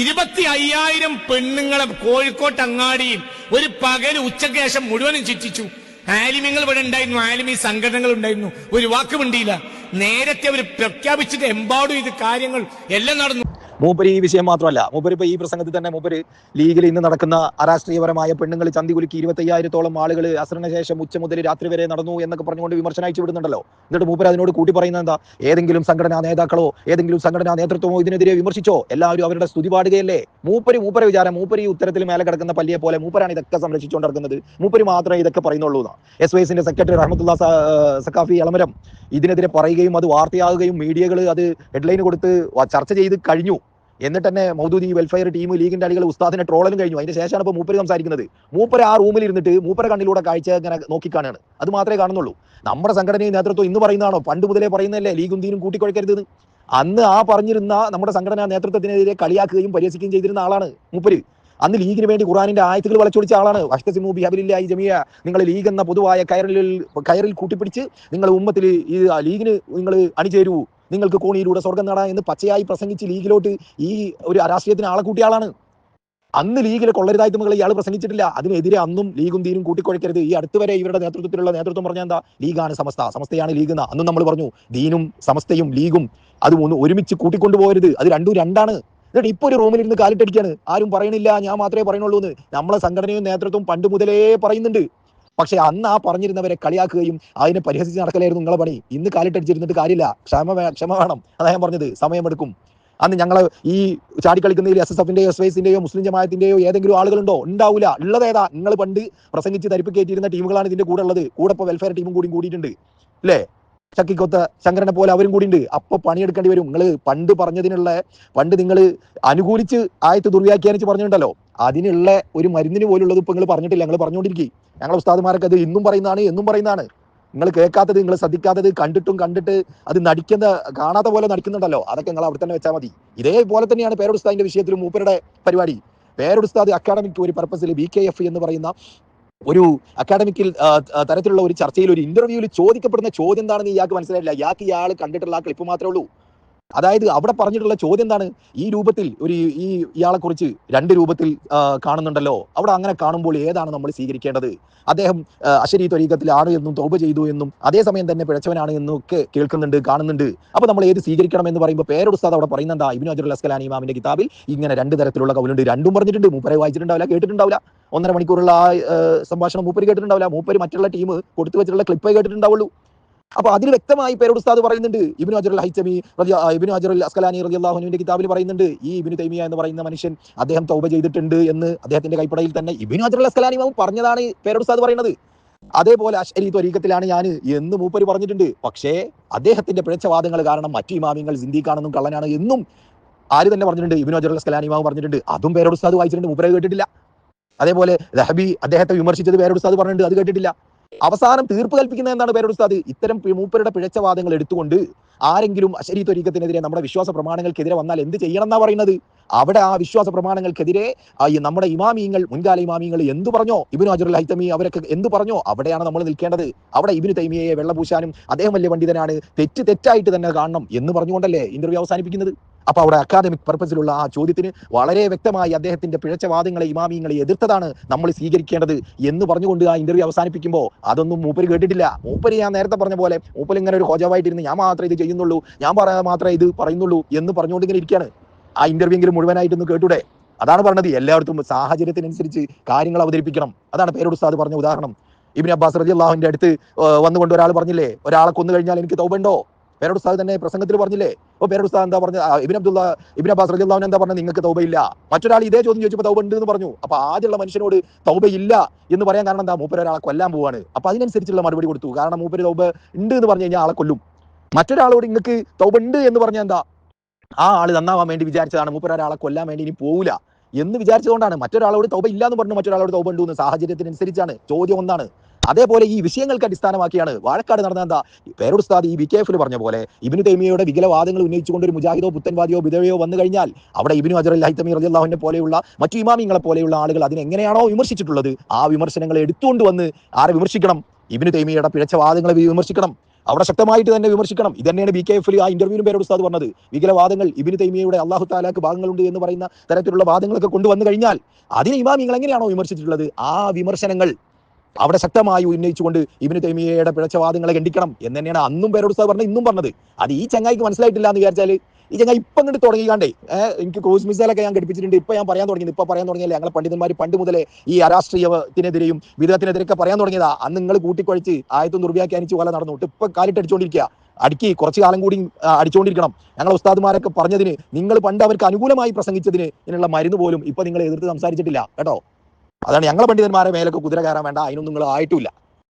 ഇരുപത്തി അയ്യായിരം പെണ്ണുങ്ങളെ കോഴിക്കോട്ട് അങ്ങാടിയിൽ ഒരു പകൽ ഉച്ചയ്ക്ക് മുഴുവനും ചുറ്റിച്ചു. ആലിമ്യങ്ങൾ ഇവിടെ ഉണ്ടായിരുന്നു. ആലിമി സംഘടനകൾ ഉണ്ടായിരുന്നു. ഒരു വാക്ക് മിണ്ടിയില്ല നേരത്തെ അവർ പ്രഖ്യാപിച്ചിട്ട് എമ്പാടും ഇത് കാര്യങ്ങൾ എല്ലാം നടന്നു. മൂപ്പര് ഈ വിഷയം മാത്രമല്ല മൂപ്പര് ഇപ്പൊ ഈ പ്രസംഗത്തിൽ തന്നെ മൂപ്പര് ലീഗിൽ ഇന്ന് നടക്കുന്ന അരാഷ്ട്രീയപരമായ പെണ്ണുങ്ങൾ ചന്തി കുലുക്കി ഇരുപത്തയ്യായിരത്തോളം ആളുകൾ അസറിന് ശേഷം ഉച്ച മുതൽ രാത്രി വരെ നടന്നു എന്നൊക്കെ പറഞ്ഞുകൊണ്ട് വിമർശനം അയച്ചു വിടുന്നുണ്ടല്ലോ. എന്നിട്ട് മൂപ്പര് അതിനോട് കൂട്ടി പറയുന്നത് എന്താ? ഏതെങ്കിലും സംഘടനാ നേതാക്കളോ ഏതെങ്കിലും സംഘടനാ നേതൃത്വമോ ഇതിനെതിരെ വിമർശിച്ചോ? എല്ലാവരും അവരുടെ സ്തുതി പാടുകയല്ലേ? മൂപ്പര് മൂപ്പര് വിചാരം മൂപ്പര് ഈ ഉത്തരത്തിൽ മേലെ കിടക്കുന്ന പല്ലിയെ പോലെ മൂപ്പരാണ് ഇതൊക്കെ സംരക്ഷിച്ചുകൊണ്ട് നടക്കുന്നത് മൂപ്പര് മാത്രമേ ഇതൊക്കെ പറയുന്നുള്ളൂ എസ് വൈ എസിന്റെ സെക്രട്ടറി റഹ്മത്തുള്ള സക്കാഫി അലമരം ഇതിനെതിരെ പറയുകയും അത് വാർത്തയാകുകയും മീഡിയകൾ അത് ഹെഡ്ലൈൻ കൊടുത്ത് ചർച്ച ചെയ്ത് കഴിഞ്ഞു. എന്നിട്ട് തന്നെ മൗദൂദി വെൽഫെയർ ടീം ലീഗിന്റെ അടികൾ ഉസ്താദിനെ ട്രോളലും കഴിഞ്ഞു. അതിന് ശേഷമാണ് ഇപ്പോൾ മൂപ്പര് സംസാരിക്കുന്നത്. മൂപ്പര് ആ റൂമിൽ ഇരുന്നിട്ട് മൂപ്പര കണ്ണിലൂടെ കാഴ്ച ഇങ്ങനെ നോക്കിക്കാണാണ്. അത് മാത്രമേ കാണുന്നുള്ളൂ. നമ്മുടെ സംഘടനയും നേതൃത്വം ഇന്ന് പറയുന്നതാണോ? പണ്ട് മുതലേ പറയുന്നതല്ലേ ലീഗും തീനും കൂട്ടിക്കുഴക്കരുത് അന്ന് ആ പറഞ്ഞിരുന്ന നമ്മുടെ സംഘടനാ നേതൃത്വത്തിനെതിരെ കളിയാക്കുകയും പരിഹസിക്കുകയും ചെയ്തിരുന്ന ആളാണ് മൂപ്പര്. അന്ന് ലീഗിന് വേണ്ടി ഖുറാനിന്റെ ആയത്തുകൾ വളച്ചൊടിച്ച ആളാണ്. അഷ്ടസിമു ബിഹബിലില്ലായി ജമിയ നിങ്ങൾ ലീഗ് എന്ന പൊതുവായ കയറിൽ കയറിൽ കൂട്ടിപ്പിടിച്ച് നിങ്ങൾ ഉമ്മത്തിൽ ഈ ലീഗിന് നിങ്ങൾ അണിചേരൂ നിങ്ങൾക്ക് കോണിയിലൂടെ സ്വർഗം നേടാം എന്ന് പച്ചയായി പ്രസംഗിച്ച് ലീഗിലോട്ട് ഈ ഒരു രാഷ്ട്രീയത്തിന് ആളെ കൂട്ടിയ ആളാണ്. അന്ന് ലീഗിലെ കൊള്ളരുതായ്മകൾ ഇയാൾ പ്രസംഗിച്ചിട്ടില്ല. അതിനെതിരെ അന്നും ലീഗും തീരും കൂട്ടിക്കൊഴിക്കരുത് ഈ അടുത്ത് വരെ ഇവരുടെ നേതൃത്വത്തിലുള്ള നേതൃത്വം പറഞ്ഞാൽ എന്താ? ലീഗാണ് സമസ്ത. സമസ്തയാണ് ലീഗ് എന്ന അന്നും നമ്മൾ പറഞ്ഞു. ദീനും സമസ്തയും ലീഗും അത് ഒന്ന് ഒരുമിച്ച് കൂട്ടിക്കൊണ്ടുപോകരുത്. അത് രണ്ടും രണ്ടാണ്. എന്നിട്ട് ഇപ്പൊ ഒരു റൂമിൽ ഇരുന്ന് കാലിട്ടടിക്കാണ്. ആരും പറയണില്ല. ഞാൻ മാത്രമേ പറയുന്നുള്ളൂ എന്ന് നമ്മളെ സംഘടനയും നേതൃത്വം പണ്ട് മുതലേ പറയുന്നുണ്ട്. പക്ഷെ അന്ന് ആ പറഞ്ഞിരുന്നവരെ കളിയാക്കുകയും അതിനെ പരിഹസിച്ച് നടക്കലായിരുന്നു നിങ്ങളെ പണി. ഇന്ന് കാലിട്ടടിച്ചിരുന്നിട്ട് കാര്യമില്ല. ക്ഷമ ക്ഷമ വേണം. അതാ ഞാൻ പറഞ്ഞത്. സമയമെടുക്കും. അന്ന് ഞങ്ങൾ ഈ ചാടിക്കളിക്കുന്നതിൽ എസ് എസ് എഫിന്റെയോ എസ് വൈസിന്റെയോ മുസ്ലിം ജമാഅത്തിന്റെയോ ഏതെങ്കിലും ആളുകളുണ്ടോ? ഉണ്ടാവില്ല ഉള്ളതേതാ നിങ്ങൾ പണ്ട് പ്രസംഗിച്ച് തരിപ്പ് കയറ്റിയിരുന്ന ടീമുകളാണ് ഇതിന്റെ കൂടെ ഉള്ളത്. കൂടെ ഇപ്പോൾ വെൽഫെയർ ടീമും കൂടി കൂടിയിട്ടുണ്ട്. അല്ലേ ചക്കിക്കൊത്ത ശങ്കരനെ പോലെ അവരും കൂടി ഉണ്ട്. അപ്പൊ പണിയെടുക്കേണ്ടി വരും. നിങ്ങൾ പണ്ട് പറഞ്ഞതിനുള്ള പണ്ട് നിങ്ങൾ അനുകൂലിച്ച് ആയത്ത് ദുർവ്യാഖ്യാനിച്ച് പറഞ്ഞിട്ടുണ്ടല്ലോ. അതിനുള്ള ഒരു മരുന്നിന് പോലുള്ളത് ഇപ്പൊ നിങ്ങൾ പറഞ്ഞിട്ടില്ല. ഞങ്ങൾ പറഞ്ഞുകൊണ്ടിരിക്കും ഞങ്ങളെ ഉസ്താദുമാരൊക്കെ അത് ഇന്നും പറയുന്നതാണ് എന്നും പറയുന്നതാണ്. നിങ്ങൾ കേൾക്കാത്തത് നിങ്ങൾ ശ്രദ്ധിക്കാത്തത് കണ്ടിട്ടും കണ്ടിട്ട് അത് നടിക്കുന്ന കാണാത്ത പോലെ നടിക്കുന്നുണ്ടല്ലോ. അതൊക്കെ നിങ്ങൾ അവിടെ തന്നെ വെച്ചാൽ മതി. ഇതേപോലെ തന്നെയാണ് പേരോടുസ്താദിന്റെ വിഷയത്തിലും മൂപ്പരുടെ പരിപാടി. പേരോടുസ്താദ് അക്കാഡമിക് ഒരു പർപ്പസിൽ ബി കെ എഫ് എന്ന് പറയുന്ന ഒരു അക്കാഡമിക്കിൽ തരത്തിലുള്ള ഒരു ചർച്ചയിൽ ഒരു ഇന്റർവ്യൂവിൽ ചോദിക്കപ്പെടുന്ന ചോദ്യം എന്താണെന്ന് ഇയാൾക്ക് മനസ്സിലായില്ല. ഇയാൾക്ക് ഇയാൾ കണ്ടിട്ടുള്ള ആ ക്ലിപ്പ് മാത്രമേ ഉള്ളൂ. അതായത് അവിടെ പറഞ്ഞിട്ടുള്ള ചോദ്യം എന്താണ്? ഈ രൂപത്തിൽ ഒരു ഈ ഇയാളെ കുറിച്ച് രണ്ട് രൂപത്തിൽ കാണുന്നുണ്ടല്ലോ. അവിടെ അങ്ങനെ കാണുമ്പോൾ ഏതാണ് നമ്മൾ സ്വീകരിക്കേണ്ടത്? അദ്ദേഹം അശരി ത്വരീകത്തിലാണ് എന്നും തോപ ചെയ്തു എന്നും അതേസമയം തന്നെ പിഴച്ചവനാണ് എന്നും ഒക്കെ കേൾക്കുന്നുണ്ട് കാണുന്നുണ്ട്. അപ്പൊ നമ്മൾ ഏത് സ്വീകരിക്കണം എന്ന് പറയുമ്പോൾ പേരോടുസ്താദ് അവിടെ പറയുന്നുണ്ടാ ഇബിനു അജുൽ അസ്കലാനി ഇമാമിന്റെ കിതാബിൽ ഇങ്ങനെ രണ്ട് തരത്തിലുള്ള കൗലുണ്ട്. രണ്ടും പറഞ്ഞിട്ടുണ്ട് മൂപ്പരെ വായിച്ചിട്ടുണ്ടാവില്ല കേട്ടിട്ടുണ്ടാവില്ല. ഒന്നര മണിക്കൂറുള്ള ആ സംഭാഷണം മൂപ്പര് കേട്ടിട്ടുണ്ടാവില്ല. മൂപ്പര് മറ്റുള്ള ടീം കൊടുത്തു വെച്ചിട്ടുള്ള ക്ലിപ്പേ കേട്ടിട്ടുണ്ടാവുള്ളൂ. അപ്പൊ അതിൽ വ്യക്തമായി പേരോട് ഉസ്താദ് പറയുന്നുണ്ട്. ഇബിനു അജറുൽ ഹൈച്ചമി ഇബിനു അജറുൽ അസ്കലാനി റളിയല്ലാഹുവിന്റെ കിതാബിൽ പറയുന്നുണ്ട്. ഈ ഇബിനു തൈമിയ എന്ന് പറയുന്ന മനുഷ്യൻ അദ്ദേഹം തൗബ ചെയ്തിട്ടുണ്ട് എന്ന് അദ്ദേഹത്തിന്റെ കൈപ്പടയിൽ തന്നെ ഇബിനു അജറുൽ അസ്കലാനി മാവും പറഞ്ഞതാണ് പേരോട് ഉസ്താദ് പറയുന്നത്. അതേപോലെ അശ്വരി ത്വരീക്കത്തിലാണ് ഞാൻ എന്ന് മൂപ്പര് പറഞ്ഞിട്ടുണ്ട്. പക്ഷേ അദ്ദേഹത്തിന്റെ പിഴച്ചവാദങ്ങൾ കാരണം മറ്റു ഇമാമിങ്ങൾ സിന്ധിക്കാണെന്നും കള്ളനാണ് എന്നും ആര് തന്നെ പറഞ്ഞിട്ടുണ്ട്? ഇബിനു അജറുൽ അസ്കലാനി മാവും പറഞ്ഞിട്ടുണ്ട്. അതും പേരോട് ഉസ്താദ് വായിച്ചിട്ടുണ്ട്. മൂപ്പരെ കേട്ടിട്ടില്ല. അതേപോലെ ദഹബി അദ്ദേഹത്തെ വിമർശിച്ചത് പേരോട് ഉസ്താദ് പറഞ്ഞിട്ടുണ്ട് അത് കേട്ടിട്ടില്ല. അവസാനം തീർപ്പ് കൽപ്പിക്കുന്ന എന്താണ് പേരോട് ഉസ്താദ്? ഇത്തരം മൂപ്പരുടെ പിഴച്ച വാദങ്ങൾ എടുത്തുകൊണ്ട് ആരെങ്കിലും അശരീ ത്വരീക്കത്തിനെതിരെ നമ്മുടെ വിശ്വാസ പ്രമാണങ്ങൾക്കെതിരെ വന്നാൽ എന്ത് ചെയ്യണം എന്നാ പറയുന്നത്? അവിടെ ആ വിശ്വാസ പ്രമാണങ്ങൾക്കെതിരെ നമ്മുടെ ഇമാമിയങ്ങൾ മുൻകാല ഇമാമിയങ്ങൾ എന്തു പറഞ്ഞോ? ഇബിനു അജറുൽ ഹൈത്തമി അവരൊക്കെ എന്ത് പറഞ്ഞോ? അവിടെയാണ് നമ്മൾ നിൽക്കേണ്ടത്. അവിടെ ഇബിനു തൈമിയയെ വെള്ളപൂശാനും അദ്ദേഹം വലിയ പണ്ഡിതനാണ്. തെറ്റ് തെറ്റായിട്ട് തന്നെ കാണണം എന്ന് പറഞ്ഞുകൊണ്ടല്ലേ ഇന്റർവ്യൂ അവസാനിപ്പിക്കുന്നത്? അപ്പൊ അവിടെ അക്കാദമിക് പർപ്പസിലുള്ള ആ ചോദ്യത്തിന് വളരെ വ്യക്തമായി അദ്ദേഹത്തിന്റെ പിഴച്ചവാദങ്ങളെ ഇമാമിയങ്ങളെ എതിർത്തതാണ് നമ്മൾ സ്വീകരിക്കേണ്ടത് എന്ന് പറഞ്ഞുകൊണ്ട് ആ ഇന്റർവ്യൂ അവസാനിപ്പിക്കുമ്പോൾ അതൊന്നും മൂപ്പര് കേട്ടിട്ടില്ല. മൂപ്പര് ഞാൻ നേരത്തെ പറഞ്ഞ പോലെ മൂപ്പര് ഇങ്ങനെ ഒരു ഹോജവായിട്ടിരുന്ന് ഞാൻ മാത്രമേ ഇത് ചെയ്യുന്നുള്ളൂ ഞാൻ പറയാതെ മാത്രമേ ഇത് പറയുന്നുള്ളൂ എന്ന് പറഞ്ഞുകൊണ്ട് ഇങ്ങനെ ഇരിക്കുകയാണ്. ആ ഇന്റർവ്യൂ എങ്കിലും മുഴുവനായിട്ടൊന്ന് കേട്ടൂടെ? അതാണ് പറഞ്ഞത്. എല്ലായിടത്തും സാഹചര്യത്തിനനുസരിച്ച് കാര്യങ്ങൾ അവതരിപ്പിക്കണം. അതാണ് പേരോട് ഉസ്താദ് പറഞ്ഞ ഉദാഹരണം. ഇബിൻ അബ്ബാസ് റജി അള്ളാഹുവിന്റെ അടുത്ത് വന്നുകൊണ്ട് ഒരാൾ പറഞ്ഞില്ലേ ഒരാളെ കൊന്നു കഴിഞ്ഞാൽ എനിക്ക് തൗബുണ്ടോ പേരോട് ഉസ്താദ് തന്നെ പ്രസംഗത്തിൽ പറഞ്ഞില്ലേ? ഓ പേരോട് ഉസ്താദ് എന്താ പറഞ്ഞ ഇബിൻ അബ്ദുള്ള ഇബിൻ അബ്ബാസ് റജി അള്ളാഹുൻ എന്താ പറഞ്ഞത്? നിങ്ങൾക്ക് തൗബയില്ല. മറ്റൊരാൾ ഇതേ ചോദ്യം ചോദിച്ചപ്പോൾ തൗബ ഉണ്ട് എന്ന് പറഞ്ഞു. അപ്പൊ ആദ്യമുള്ള മനുഷ്യനോട് തൗബയില്ല എന്ന് പറയാൻ കാരണം എന്താ? മൂപ്പര് ഒരാളെ കൊല്ലാൻ പോവാണ്. അപ്പൊ അതിനനുസരിച്ചുള്ള മറുപടി കൊടുത്തു. കാരണം മൂപ്പര് തൗബ ഉണ്ട് എന്ന് പറഞ്ഞു കഴിഞ്ഞാൽ ആളെ കൊല്ലും. മറ്റൊരാളോട് നിങ്ങൾക്ക് തൗബ ഉണ്ട് എന്ന് പറഞ്ഞാൽ എന്താ? ആ ആൾ നന്നാവാൻ വേണ്ടി വിചാരിച്ചതാണ്. മൂപ്പര് ഒരാളെ കൊല്ലാൻ വേണ്ടി ഇനി പോവില്ല എന്ന് വിചാരിച്ചതുകൊണ്ടാണ്. മറ്റൊരാളോട് തൗബ ഇല്ല എന്ന് പറഞ്ഞു മറ്റൊരാളോട് തൗബ ഉണ്ട് എന്ന് സാഹചര്യത്തിനനുസരിച്ചാണ്. ചോദ്യം ഒന്നാണ്. അതേപോലെ ഈ വിഷയങ്ങൾക്ക് അടിസ്ഥാനമാക്കിയാണ് വാഴക്കാട് നടന്ന എന്താ പേരോട് ഉസ്താദ് ഈ വി കെ എഫിൽ പറഞ്ഞ പോലെ ഇബിനു തൈമിയയുടെ വികലവാദങ്ങൾ ഉന്നയിച്ചുകൊണ്ട് ഒരു മുജാഹിദോ പുത്തൻവാദിയോ ബിദവയോ വന്നു കഴിഞ്ഞാൽ അവിടെ ഇബിനു അജർ ഹൈത്തമി റളിയല്ലാഹുവിനെ പോലെയുള്ള മറ്റു ഇമാമിങ്ങളെ പോലെയുള്ള ആളുകൾ അതിനെങ്ങനെയാണോ വിമർശിച്ചിട്ടുള്ളത് ആ വിമർശനങ്ങൾ എടുത്തുകൊണ്ട് വന്ന് ആരെ വിമർശിക്കണം? ഇബിനു തൈമിയയുടെ പിഴച്ച വാദങ്ങളെ വിമർശിക്കണം. അവിടെ ശക്തമായിട്ട് തന്നെ വിമർശിക്കണം. ഇത് തന്നെയാണ് ബി കെ എഫിൽ ആ ഇന്റർവ്യൂവിനും പേരോട് ഉസ്താദ് പറഞ്ഞത്. വികലവാദങ്ങൾ ഇബിന് തൈമിയയുടെ അള്ളാഹു താലാക്ക് ഭാഗങ്ങളുണ്ട് എന്ന് പറയുന്ന തരത്തിലുള്ള വാദങ്ങളൊക്കെ കൊണ്ടുവന്നു കഴിഞ്ഞാൽ അതിന് ഇമാമിങ്ങൾ എങ്ങനെയാണോ വിമർശിച്ചിട്ടുള്ളത്? ആ വിമർശനങ്ങൾ അവിടെ ശക്തമായി ഉന്നയിച്ചുകൊണ്ട് ഇബിന് തൈമിയയുടെ പിഴച്ചവാദങ്ങളെ ഖണ്ഡിക്കണം എന്ന് തന്നെയാണ് അന്നും പേരോട് പറഞ്ഞത് ഇന്നും പറഞ്ഞത്. അത് ഈ ചങ്ങായിക്ക് മനസ്സിലായിട്ടില്ല എന്ന് വിചാരിച്ചാൽ ഈ ചങ്ങായി ഇപ്പം അങ്ങോട്ട് തുടങ്ങിക്കാണ്ടേ. എനിക്ക് ക്രൂസ് മിസൈലൊക്കെ ഞാൻ ഘടിപ്പിച്ചിട്ടുണ്ട്. ഇപ്പൊ ഞാൻ പറയാൻ തുടങ്ങിയത് ഇപ്പൊ പറയാൻ തുടങ്ങിയല്ലേ? ഞങ്ങളെ പണ്ഡിതന്മാർ പണ്ട് മുതലേ ഈ അരാഷ്ട്രീയത്തിനെതിരെയും വിധത്തിനെതിരെയൊക്കെ പറയാൻ തുടങ്ങിയതാ. അന്ന് നിങ്ങൾ കൂട്ടിക്കുഴച്ച് ആയത്തും ദുർവ്യാഖ്യാനിച്ച് പോലെ നടന്നു. ഇപ്പൊ കാലിട്ടടിച്ചുകൊണ്ടിരിക്കുക അടുക്കി കുറച്ച് കാലം കൂടി അടിച്ചുകൊണ്ടിരിക്കണം ഞങ്ങൾ ഉസ്താദ്മാരൊക്കെ പറഞ്ഞതിന് നിങ്ങൾ പണ്ട് അവർക്ക് അനുകൂലമായി പ്രസംഗിച്ചതിന് ഇതിനുള്ള മരുന്ന് പോലും ഇപ്പൊ നിങ്ങൾ എതിർത്ത് സംസാരിച്ചിട്ടില്ല. കേട്ടോ? അതാണ് ഞങ്ങളെ പണ്ഡിതന്മാരെ മേലൊക്കെ കുതിര കയറാൻ വേണ്ട അതിനൊന്നും നിങ്ങൾ ആയിട്ടുമില്ല